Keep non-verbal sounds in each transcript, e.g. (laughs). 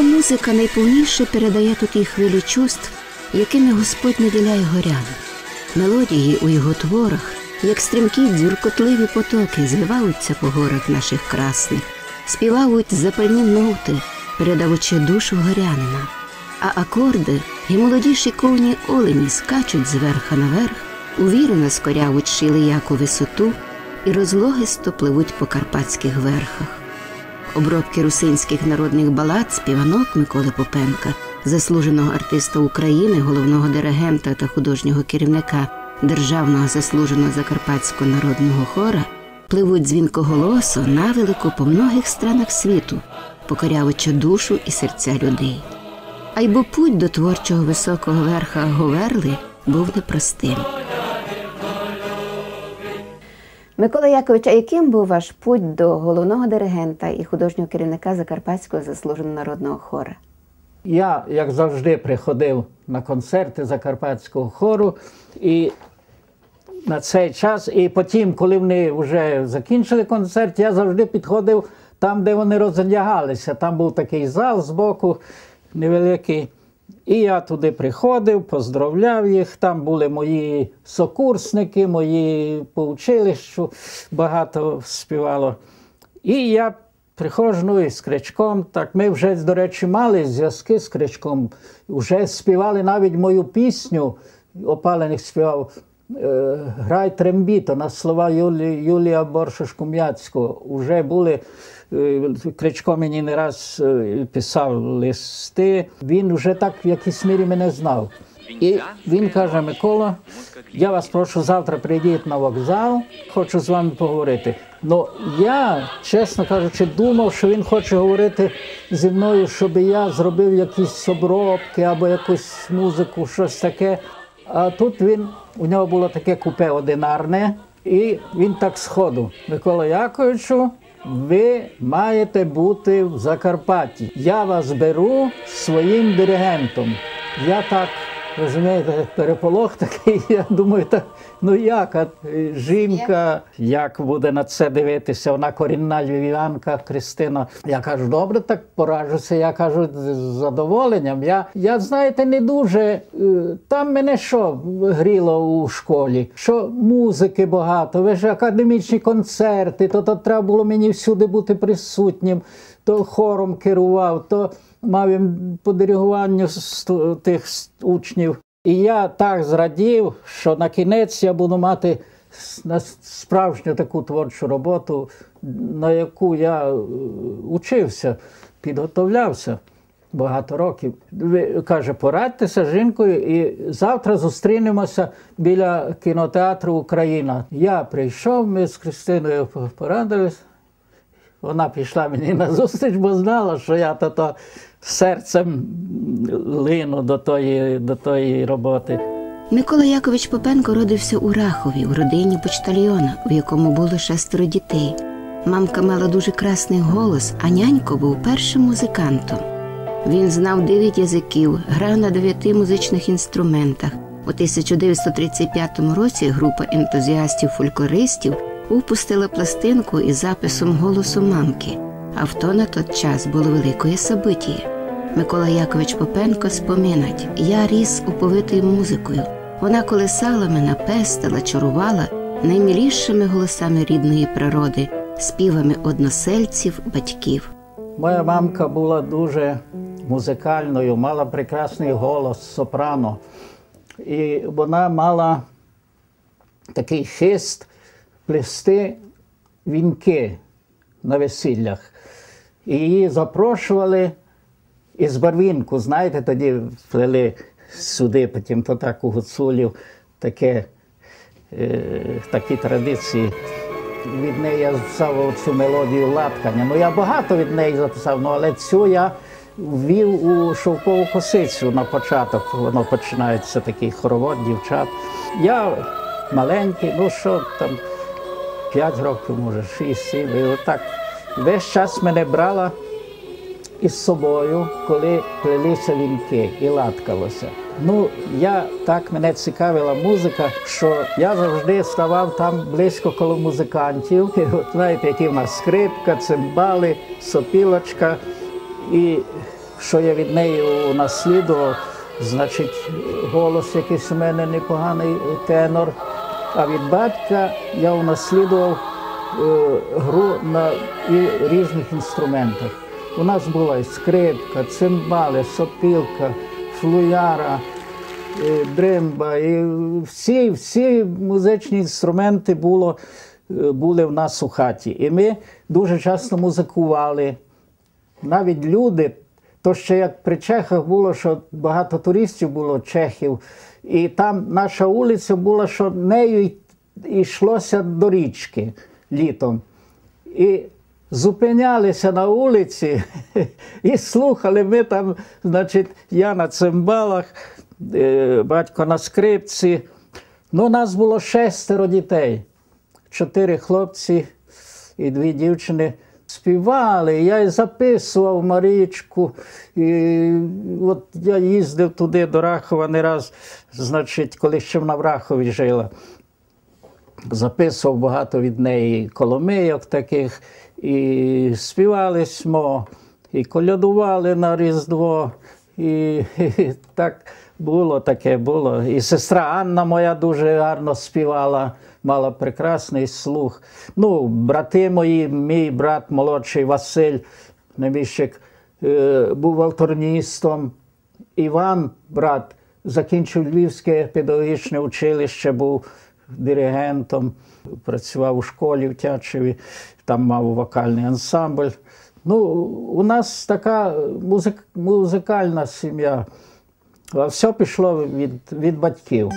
Його музика найповніше передає тут і хвилі чувств, якими Господь наділяє горян. Мелодії у його творах, як стрімкі дзюркотливі потоки, звиваються по горах наших красних, співають запальні ноти, передавучи душу горянина. А акорди і молоді шиковні олені скачуть зверха наверх, увірено скорявуть шилияку висоту і розлогисто пливуть по карпатських верхах. Обробки русинських народних балад співанок Миколи Попенка, заслуженого артиста України, головного диригента та художнього керівника Державного заслуженого закарпатського народного хора, пливуть дзвінкоголосо навелико по многих странах світу, покоряючи душу і серця людей. А й бо путь до творчого високого верха Говерли був непростим. Микола Якович, а яким був ваш путь до головного диригента і художнього керівника Закарпатського заслуженого народного хора? Я, як завжди, приходив на концерти Закарпатського хору і на цей час, і потім, коли вони вже закінчили концерт, я завжди підходив там, де вони роздягалися. Там був такий зал збоку невеликий. І я туди приходив, поздравляв їх. Там були мої сокурсники, мої по училищу, багато співало. І я приходжу ну, із кричком. Так, ми вже, до речі, мали зв'язки з кричком. Вже співали навіть мою пісню, опалених співав. Е, Грай трембіто на слова Юлі, Юлія Боршошкум'яцького. Уже були е, Кричко мені не раз е, писав листи. Він вже так в якійсь мірі мене знав. І він каже: Микола, я вас прошу завтра прийдіть на вокзал, хочу з вами поговорити. Ну я, чесно кажучи, думав, що він хоче говорити зі мною, щоб я зробив якісь обробки або якусь музику, щось таке. А тут він, у нього було таке купе одинарне, і він так сходу. Микола Яковичу, ви маєте бути в Закарпатті. Я вас беру своїм диригентом. Я так, розумієте, переполох такий, (laughs) я думаю, так, ну як, а жінка, як буде на це дивитися, вона корінна львів'янка Кристина. Я кажу, добре, так поражуся. Я кажу, з задоволенням. Я, я знаєте, не дуже. е, Там мене що гріло у школі? Що музики багато, ви ж академічні концерти, то, то треба було мені всюди бути присутнім, то хором керував, то мав їм по диригуванню тих учнів. І я так зрадів, що на кінець я буду мати справжню таку творчу роботу, на яку я е, учився, підготовлявся багато років. Каже, порадьтеся з жінкою і завтра зустрінемося біля кінотеатру Україна. Я прийшов, ми з Кристиною порадились. Вона пішла мені на зустріч, бо знала, що я то серцем лину до тої, до тої роботи. Микола Якович Попенко родився у Рахові, у родині почтальйона, у якому було шестеро дітей. Мамка мала дуже красний голос, а нянько був першим музикантом. Він знав дев'ять язиків, грав на дев'яти музичних інструментах. У 1935 році група ентузіастів-фольклористів упустила пластинку із записом голосу мамки. А в то на той час було великое событие. Микола Якович Попенко споминать, я ріс уповитою музикою. Вона колисала мене, пестила, чарувала наймілішими голосами рідної природи, співами односельців, батьків. Моя мамка була дуже музикальною, мала прекрасний голос, сопрано. І вона мала такий хист плести вінки на весіллях. І її запрошували із барвінку, знаєте, тоді плели сюди, потім то так у гуцулів таке, е, такі традиції. Від неї я записав цю мелодію латкання. Ну я багато від неї записав, ну але цю я ввів у шовкову косицю на початок. Воно починається такий хоровод дівчат. Я маленький, ну що там, 5 років, може, 6-7. І отак весь час мене брала із собою, коли плелися вінки і латкалося. Ну, я так мене цікавила музика, що я завжди ставав там близько коло музикантів. І от знаєте, які в нас скрипка, цимбали, сопілочка. І що я від неї унаслідував, значить, голос якийсь у мене непоганий тенор. А від батька я унаслідував е, гру на різних інструментах. У нас була і скрипка, цимбали, сопілка, флуяра, е, дримба. І всі, всі музичні інструменти було, е, були в нас у хаті. І ми дуже часто музикували. Навіть люди, то ще як при Чехах було, що багато туристів було чехів, і там наша вулиця була, що нею йшлося до річки літом. І зупинялися на вулиці (laughs) і слухали. Ми там, значить, я на цимбалах, е, батько на скрипці. Ну, нас було шестеро дітей, чотири хлопці і дві дівчини. Співали, я і записував Марічку. І от я їздив туди до Рахова не раз, значить, коли ще вона в Рахові жила записував багато від неї коломийок таких, і співали смо, і колядували на Різдво. І, і (laughs) так було таке було. І сестра Анна моя дуже гарно співала, мала прекрасний слух. Ну, брати мої, мій брат молодший Василь Неміщик, е, був алторністом. Іван, брат, закінчив Львівське педагогічне училище, був диригентом, працював у школі в Тячеві, там мав вокальний ансамбль. Ну, у нас така музик, музикальна сім'я. Все пішло від, від батьків.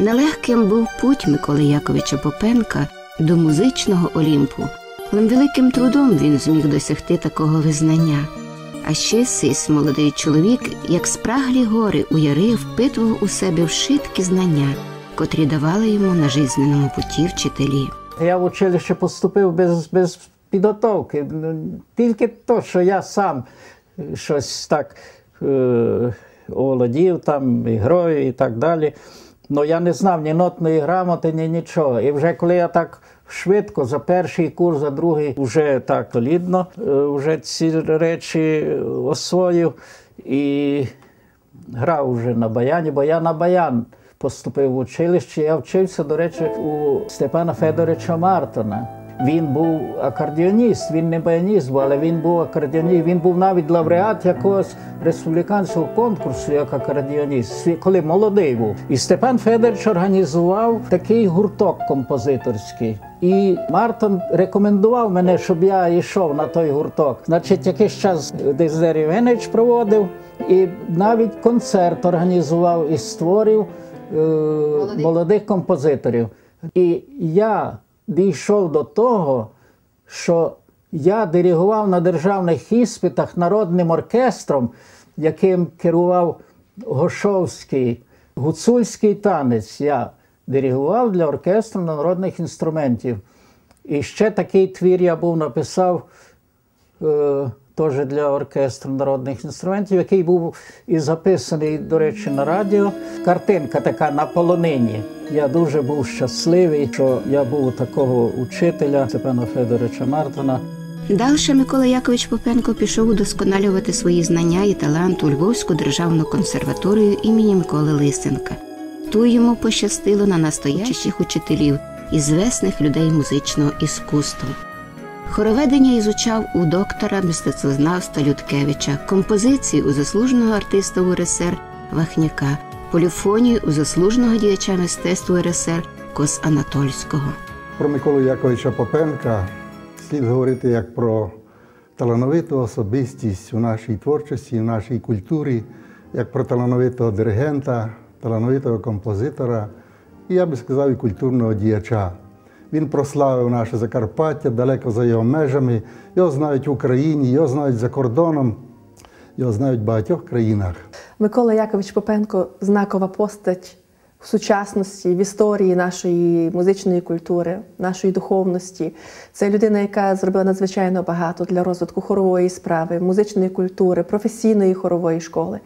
Нелегким був путь Миколи Яковича Попенка до музичного Олімпу, але великим трудом він зміг досягти такого визнання. А ще сис молодий чоловік, як спраглі гори у яри, впитував у себе вшиткі знання, котрі давали йому на жизненому путі вчителі. Я в училище поступив без, без підготовки. Ну, Тільки то, що я сам щось так е, володів там, ігрою і так далі. Ну я не знав ні нотної грамоти, ні нічого. І вже коли я так швидко за перший курс, за другий вже так солідно е, вже ці речі освоїв і грав вже на баяні, бо я на баян поступив в училище. Я вчився, до речі, у Степана Федоровича Мартона. Він був акордіоніст, він не баяніст, але він був акордіоніст. Він був навіть лауреат якогось республіканського конкурсу як акордіоніст, коли молодий був. І Степан Федорович організував такий гурток композиторський. І Мартон рекомендував мене, щоб я йшов на той гурток. Значить, якийсь час Дезидер Євгенович проводив, і навіть концерт організував і створив е, молодих композиторів. І я дійшов до того, що я диригував на державних іспитах народним оркестром, яким керував Гошовський, гуцульський танець. Я диригував для оркестру народних інструментів. І ще такий твір я був написав е, теж для оркестру народних інструментів, який був і записаний, до речі, на радіо. Картинка така на полонині. Я дуже був щасливий, що я був у такого учителя Степана Федоровича Мартина. Дальше Микола Якович Попенко пішов удосконалювати свої знання і талант у Львовську державну консерваторію імені Миколи Лисенка. Ту йому пощастило на настоящих учителів і звесних людей музичного іскусства. Хороведення ізучав у доктора мистецтвознавства Людкевича, композиції у заслуженого артиста УРСР Вахняка, поліфонію у заслуженого діяча мистецтва УРСР Кос Анатольського. Про Миколу Яковича Попенка слід говорити як про талановиту особистість у нашій творчості, в нашій культурі, як про талановитого диригента, талановитого композитора і я би сказав, і культурного діяча. Він прославив наше Закарпаття далеко за його межами. Його знають в Україні, його знають за кордоном, його знають в багатьох країнах. Микола Якович Попенко знакова постать в сучасності, в історії нашої музичної культури, нашої духовності. Це людина, яка зробила надзвичайно багато для розвитку хорової справи, музичної культури, професійної хорової школи.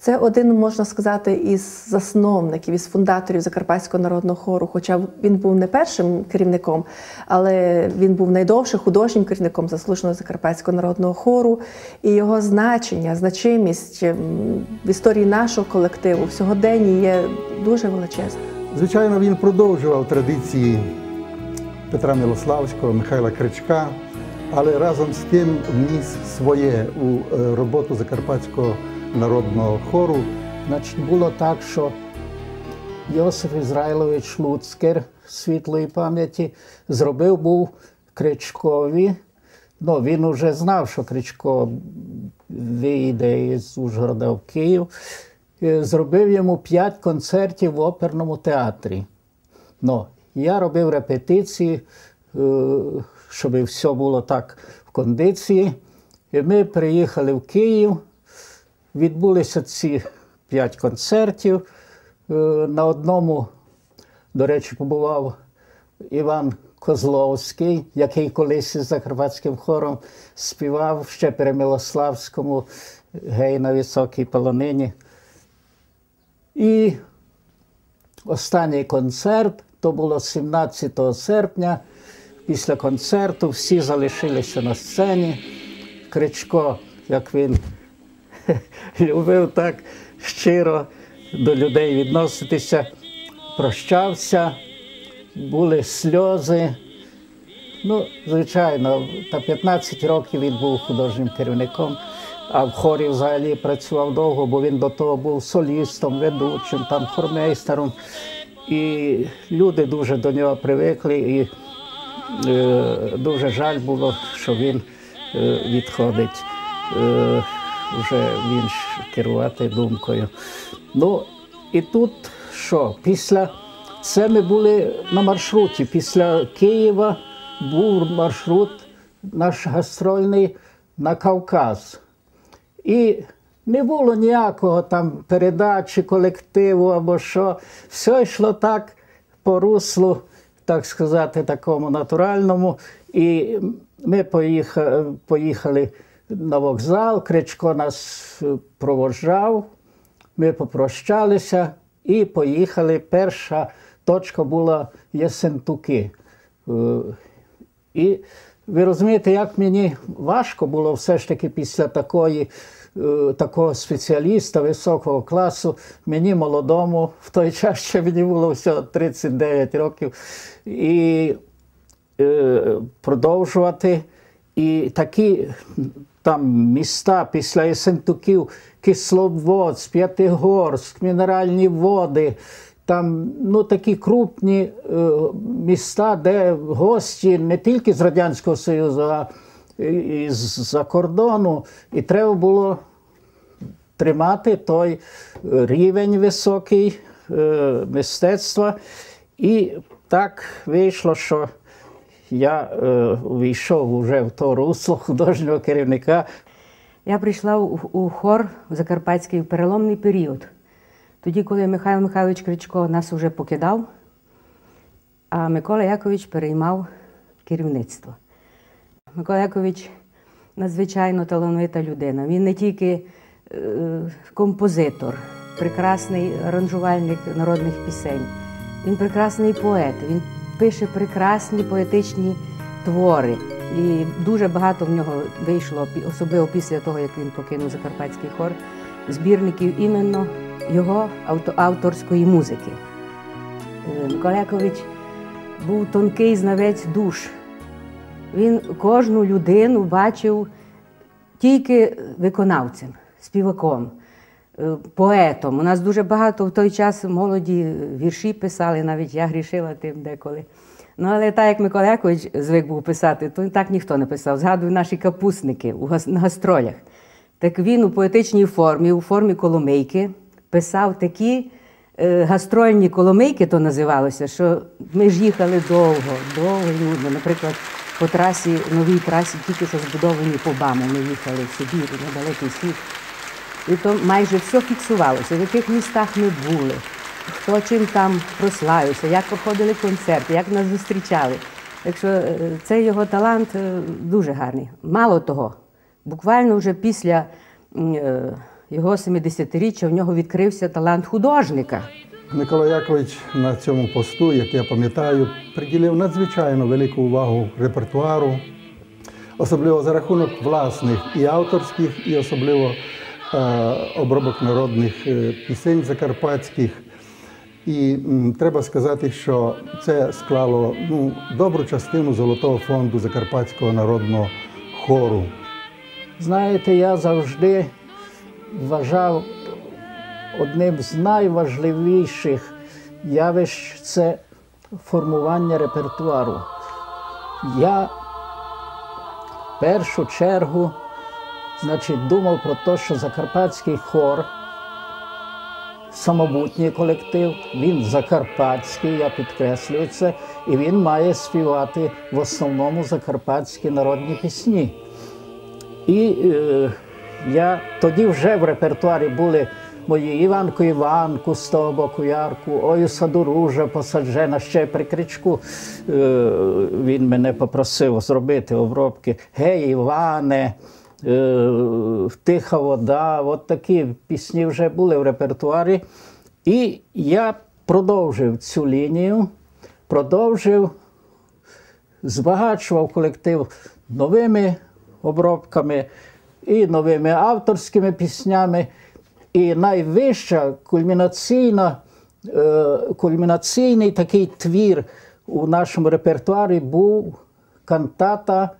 Це один, можна сказати, із засновників, із фундаторів Закарпатського народного хору. Хоча він був не першим керівником, але він був найдовше художнім керівником заслуженого Закарпатського народного хору. І його значення, значимість в історії нашого колективу в сьогоденні є дуже величезна. Звичайно, він продовжував традиції Петра Милославського, Михайла Кричка, але разом з тим вніс своє у е, роботу Закарпатського народного хору. Значить, було так, що Йосиф Ізраїлович Луцкер світлої пам'яті зробив був Кричкові. Ну, він уже знав, що Кричко вийде із Ужгорода в Київ. Е, Зробив йому п'ять концертів в оперному театрі. Ну, я робив репетиції, е, щоб все було так в кондиції. І ми приїхали в Київ. Відбулися ці п'ять концертів. Е, На одному, до речі, побував Іван Козловський, який колись із Закарпатським хором співав ще при Милославському гей на високій полонині. І останній концерт то було 17 серпня. Після концерту всі залишилися на сцені. Кричко, як він любив так щиро до людей відноситися, прощався, були сльози. Ну, звичайно, та 15 років він був художнім керівником, а в хорі взагалі працював довго, бо він до того був солістом, ведучим, там хормейстером. І люди дуже до нього привикли, і е, дуже жаль було, що він е, відходить. Е, вже він керувати думкою. Ну, і тут що? Після це ми були на маршруті. Після Києва був маршрут наш гастрольний на Кавказ. І не було ніякого там передачі колективу або що. Все йшло так по руслу, так сказати, такому натуральному. І ми поїхали, поїхали на вокзал, Кричко нас е, проводжав, ми попрощалися і поїхали. Перша точка була Єсентуки. Е, І ви розумієте, як мені важко було все ж таки після такої, е, такого спеціаліста високого класу, мені молодому, в той час ще мені було всього 39 років, і продовжувати. І такі там міста після Єсентуків, Кисловодськ, П'ятигорськ, мінеральні води. Там ну, такі крупні е, міста, де гості не тільки з Радянського Союзу, а і з-за кордону. І треба було тримати той рівень високий е, мистецтва. І так вийшло, що я е, увійшов вже в то русло художнього керівника. Я прийшла у, у хор в Закарпатський в переломний період. Тоді, коли Михайло Михайлович Кричко нас уже покидав, а Микола Якович переймав керівництво. Микола Якович надзвичайно талановита людина. Він не тільки е, композитор, прекрасний аранжувальник народних пісень, він прекрасний поет, він пише прекрасні поетичні твори. І дуже багато в нього вийшло, особливо після того, як він покинув Закарпатський хор, збірників іменно його авторської музики. Е, був тонкий знавець душ. Він кожну людину бачив тільки виконавцем, співаком, поетом. У нас дуже багато в той час молоді вірші писали, навіть я грішила тим деколи. Ну, але так як Микола Якович звик був писати, то так ніхто не писав. Згадую наші капусники на гастролях. Так він у поетичній формі, у формі коломийки, писав такі е, гастрольні коломийки, то називалося, що ми ж їхали довго, довго і нудно. Наприклад, по трасі, новій трасі, тільки що збудовані побами, ми їхали в Сибір, на далекий схід. І то майже все фіксувалося, в яких містах ми були, хто чим там прославився, як проходили концерти, як нас зустрічали. Так що е, цей його талант е, дуже гарний. Мало того, буквально вже після е, його 70-річчя в нього відкрився талант художника. Микола Якович на цьому посту, як я пам'ятаю, приділив надзвичайно велику увагу репертуару, особливо за рахунок власних і авторських, і особливо обробок народних е, пісень закарпатських. І треба сказати, що це склало ну, добру частину золотого фонду Закарпатського народного хору. Знаєте, я завжди вважав одним з найважливіших явищ це формування репертуару. Я в першу чергу значить, думав про те, що Закарпатський хор самобутній колектив, він закарпатський, я підкреслюю це, і він має співати в основному закарпатські народні пісні. І е, я тоді вже в репертуарі були мої Іванку Іванку з того боку ярку, ой, садоружа посаджена ще при кричку. Е, він мене попросив зробити обробки. Гей, Іване, Тиха вода. От такі пісні вже були в репертуарі. І я продовжив цю лінію, продовжив збагачував колектив новими обробками і новими авторськими піснями. І найвища кульмінаційна, е, кульмінаційний такий твір у нашому репертуарі був кантата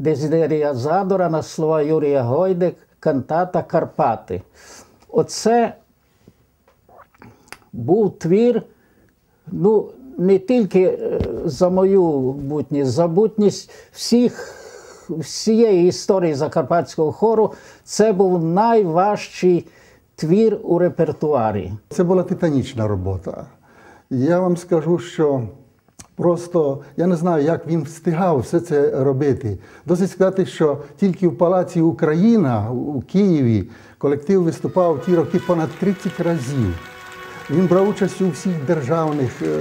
Дезидерія Задора на слова Юрія Гойдик, кантата Карпати. Оце був твір, ну, не тільки е, за мою бутність, за бутність всіх, всієї історії Закарпатського хору, це був найважчий твір у репертуарі. Це була титанічна робота. Я вам скажу, що просто я не знаю, як він встигав все це робити. Досить сказати, що тільки в Палаці Україна у Києві колектив виступав ті роки понад 30 разів. Він брав участь у всіх державних е,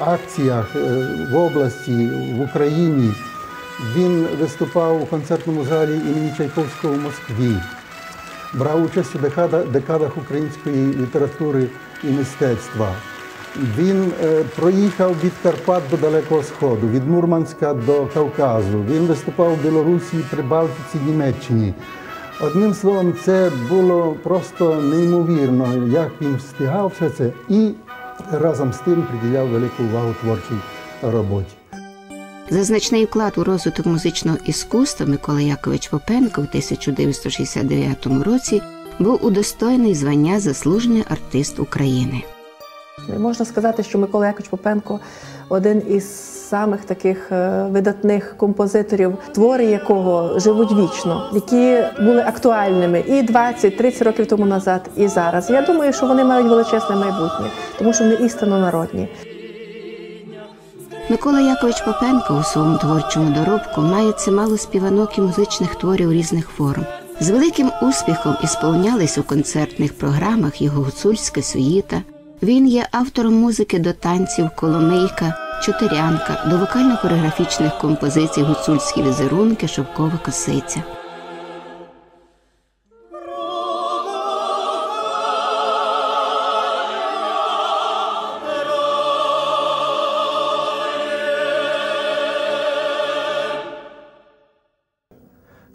акціях е, в області, в Україні. Він виступав у концертному залі імені Чайковського в Москві брав участь у декадах української літератури і мистецтва. Він е, проїхав від Карпат до Далекого Сходу, від Мурманська до Кавказу. Він виступав в Білорусі, Прибалтиці, Німеччині. Одним словом, це було просто неймовірно, як він встигав все це і разом з тим приділяв велику увагу творчій роботі. За значний вклад у розвиток музичного іскусства Микола Якович Попенко в 1969 році був удостоєний звання заслужений артист України. Можна сказати, що Микола Якович Попенко один із самих таких е, видатних композиторів, твори якого живуть вічно, які були актуальними і 20-30 років тому назад, і зараз. Я думаю, що вони мають величезне майбутнє, тому що вони істинно народні. Микола Якович Попенко у своєму творчому доробку має чимало співанок і музичних творів різних форм. З великим успіхом ісполнялись у концертних програмах його гуцульська сюїта. Він є автором музики до танців Коломийка, Чотирянка, до вокально-хореографічних композицій гуцульські візерунки, Шовкова косиця.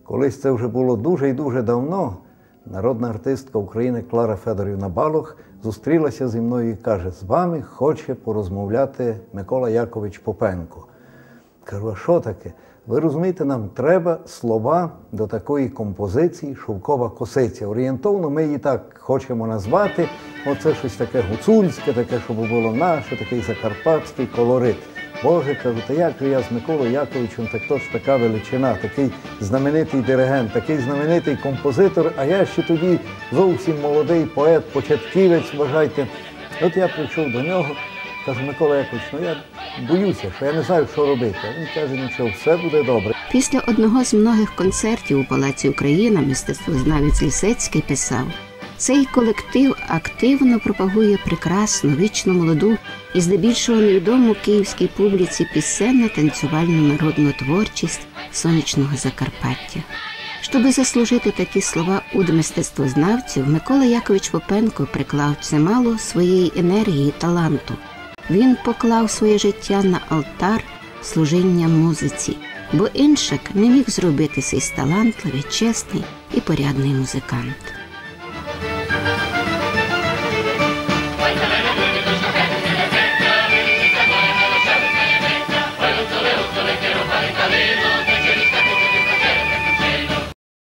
Колись це вже було дуже і дуже давно. Народна артистка України Клара Федорівна Балох зустрілася зі мною і каже: з вами хоче порозмовляти Микола Якович Попенко. Кажу, а що таке? Ви розумієте, нам треба слова до такої композиції Шовкова косиця. Орієнтовно ми її так хочемо назвати. Оце щось таке гуцульське, таке, щоб було наше, такий закарпатський колорит. Боже, кажу, та як я з Миколою Яковичем, так то ж така величина, такий знаменитий диригент, такий знаменитий композитор, а я ще тоді зовсім молодий поет, початківець, вважайте. От я прийшов до нього, кажу, Микола Якович, ну я боюся, що я не знаю, що робити. Він каже, нічого, все буде добре. Після одного з многих концертів у Палаці Україна мистецтвознавець Лісецький писав: цей колектив активно пропагує прекрасну, вічно молоду і здебільшого невідому київській публіці пісенно танцювальну народну творчість сонячного Закарпаття. Щоби заслужити такі слова у мистецтвознавців, Микола Якович Попенко приклав чимало своєї енергії і таланту. Він поклав своє життя на алтар служіння музиці, бо іншак не міг зробити цей талантливий, чесний і порядний музикант.